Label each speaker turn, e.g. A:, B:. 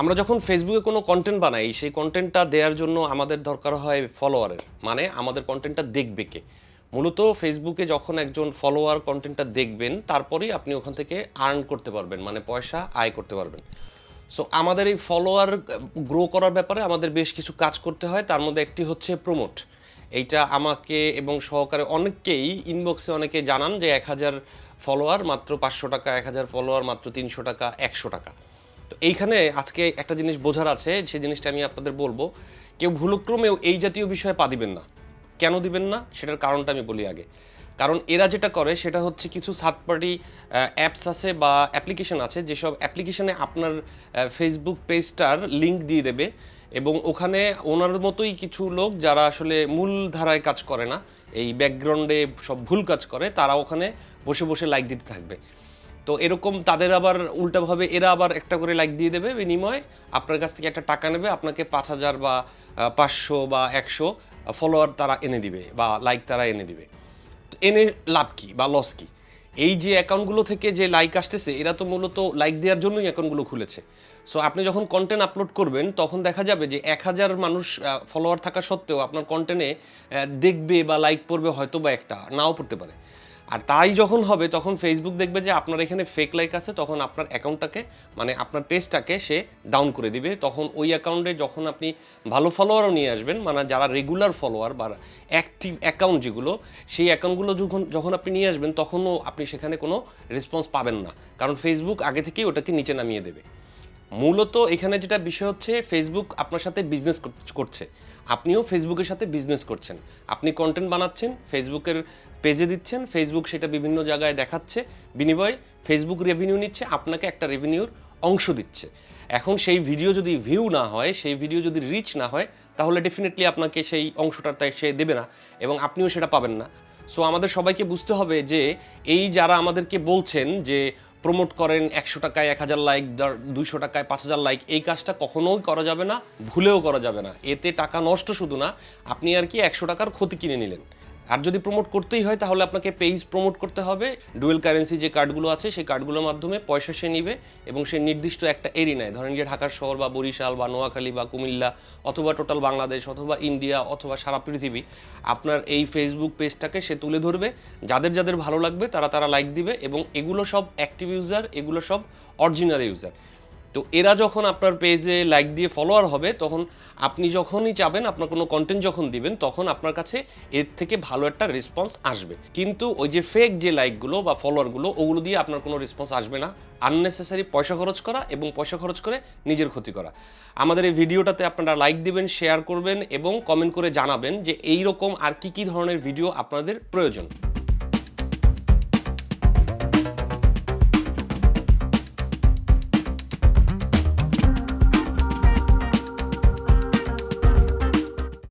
A: আমরা যখন ফেসবুকে কোনো কন্টেন্ট বানাই, সেই কন্টেন্টটা দেওয়ার জন্য আমাদের দরকার হয় ফলোয়ারের মানে আমাদের কন্টেন্টটা দেখবে কে? মূলত ফেসবুকে যখন একজন ফলোয়ার কন্টেন্টটা দেখবেন, তারপরেই আপনি ওখান থেকে আর্ন করতে পারবেন মানে পয়সা আয় করতে পারবেন। সো আমাদের এই ফলোয়ার গ্রো করার ব্যাপারে আমাদের বেশ কিছু কাজ করতে হয়। তার মধ্যে একটি হচ্ছে প্রমোট এইটা আমাকে এবং সহকারে অনেককেই ইনবক্সে অনেকে জানান যে, এক হাজার ফলোয়ার মাত্র পাঁচশো টাকা, এক হাজার ফলোয়ার মাত্র তিনশো টাকা, একশো টাকা। তো এইখানে আজকে একটা জিনিস বোঝার আছে সেই জিনিসটা আমি আপনাদের বলব, কেউ ভুলক্রমেও এই জাতীয় বিষয়ে পা দিবেন না। কেন দিবেন না? সেটার কারণটা আমি বলি আগে। কারণ এরা যেটা করে, সেটা হচ্ছে কিছু থার্ড পার্টি অ্যাপস আছে বা অ্যাপ্লিকেশন আছে, যেসব অ্যাপ্লিকেশনে আপনার ফেসবুক পেজটার লিঙ্ক দিয়ে দেবে এবং ওখানে ওনার মতোই কিছু লোক যারা আসলে মূল ধারায় কাজ করে না, এই ব্যাকগ্রাউন্ডে সব ভুল কাজ করে, তারা ওখানে বসে বসে লাইক দিতে থাকবে। তো এরকম তাদের আবার উল্টাভাবে এরা আবার একটা করে লাইক দিয়ে দেবে বিনিময়ে। আপনার কাছ থেকে একটা টাকা নেবে, আপনাকে পাঁচ হাজার বা পাঁচশো বা একশো ফলোয়ার তারা এনে দিবে বা লাইক তারা এনে দিবে। এনে লাভ কি বা লস কি? এই যে অ্যাকাউন্টগুলো থেকে যে লাইক আসতেছে, এরা তো মূলত লাইক দেওয়ার জন্যই অ্যাকাউন্টগুলো খুলেছে। সো আপনি যখন কন্টেন্ট আপলোড করবেন, তখন দেখা যাবে যে এক হাজার মানুষ ফলোয়ার থাকা সত্ত্বেও আপনার কন্টেন্টে দেখবে বা লাইক পড়বে হয়তো বা একটা, নাও পড়তে পারে। আর তাই যখন হবে, তখন ফেসবুক দেখবে যে আপনার এখানে ফেক লাইক আছে, তখন আপনার অ্যাকাউন্টটাকে মানে আপনার পেজটাকে সে ডাউন করে দিবে। তখন ওই অ্যাকাউন্টে যখন আপনি ভালো ফলোয়ারও নিয়ে আসবেন মানে যারা রেগুলার ফলোয়ার বা অ্যাক্টিভ অ্যাকাউন্ট যেগুলো, সেই অ্যাকাউন্টগুলো যখন যখন আপনি নিয়ে আসবেন, তখনও আপনি সেখানে কোনো রেসপন্স পাবেন না। কারণ ফেসবুক আগে থেকেই ওটাকে নিচে নামিয়ে দেবে। মূলত এখানে যেটা বিষয় হচ্ছে ফেসবুক আপনার সাথে বিজনেস করছে। আপনিও ফেসবুকের সাথে বিজনেস করছেন। আপনি কন্টেন্ট বানাচ্ছেন ফেসবুকের পেজে দিচ্ছেন ফেসবুক সেটা বিভিন্ন জায়গায় দেখাচ্ছে। বিনিময়ে ফেসবুক রেভিনিউ নিচ্ছে, আপনাকে একটা রেভিনিউর অংশ দিচ্ছে। এখন সেই ভিডিও যদি ভিউ না হয়, সেই ভিডিও যদি রিচ না হয়, তাহলে ডেফিনেটলি আপনাকে সেই অংশটা তাই সে দেবে না এবং আপনিও সেটা পাবেন না। সো আমাদের সবাইকে বুঝতে হবে যে, এই যারা আমাদেরকে বলছেন যে প্রমোট করেন একশো টাকায় এক হাজার লাইক দুইশো টাকায় পাঁচ হাজার লাইক, এই কাজটা কখনোই করা যাবে না, ভুলেও করা যাবে না। এতে টাকা নষ্ট শুধু না, আপনি আর কি একশো টাকার ক্ষতি কিনে নিলেন। আর যদি প্রমোট করতেই হয়, তাহলে আপনাকে পেজ প্রমোট করতে হবে। ডুয়েল কারেন্সি যে কার্ডগুলো আছে, সেই কার্ডগুলোর মাধ্যমে পয়সা সে নিবে এবং সে নির্দিষ্ট একটা এরিনায় ধরেন যে ঢাকার শহর বা বরিশাল বা নোয়াখালী বা কুমিল্লা অথবা টোটাল বাংলাদেশ অথবা ইন্ডিয়া অথবা সারা পৃথিবী, আপনার এই ফেসবুক পেজটাকে সে তুলে ধরবে। যাদের যাদের ভালো লাগবে, তারা তারা লাইক দিবে এবং এগুলো সব অ্যাক্টিভ ইউজার এগুলো সব অরিজিনাল ইউজার তো এরা যখন আপনার পেজে লাইক দিয়ে ফলোয়ার হবে, তখন আপনি যখনই চাবেন, আপনার কোনো কন্টেন্ট যখন দিবেন, তখন আপনার কাছে এর থেকে ভালো একটা রেসপন্স আসবে। কিন্তু ওই যে ফেক যে লাইকগুলো বা ফলোয়ারগুলো ওগুলো দিয়ে আপনার কোনো রেসপন্স আসবে না। আননেসেসারি পয়সা খরচ করা এবং পয়সা খরচ করে নিজের ক্ষতি করা। আমাদের এই ভিডিওটাতে আপনারা লাইক দিবেন শেয়ার করবেন এবং কমেন্ট করে জানাবেন যে এই রকম আর কি কি ধরনের ভিডিও আপনাদের প্রয়োজন।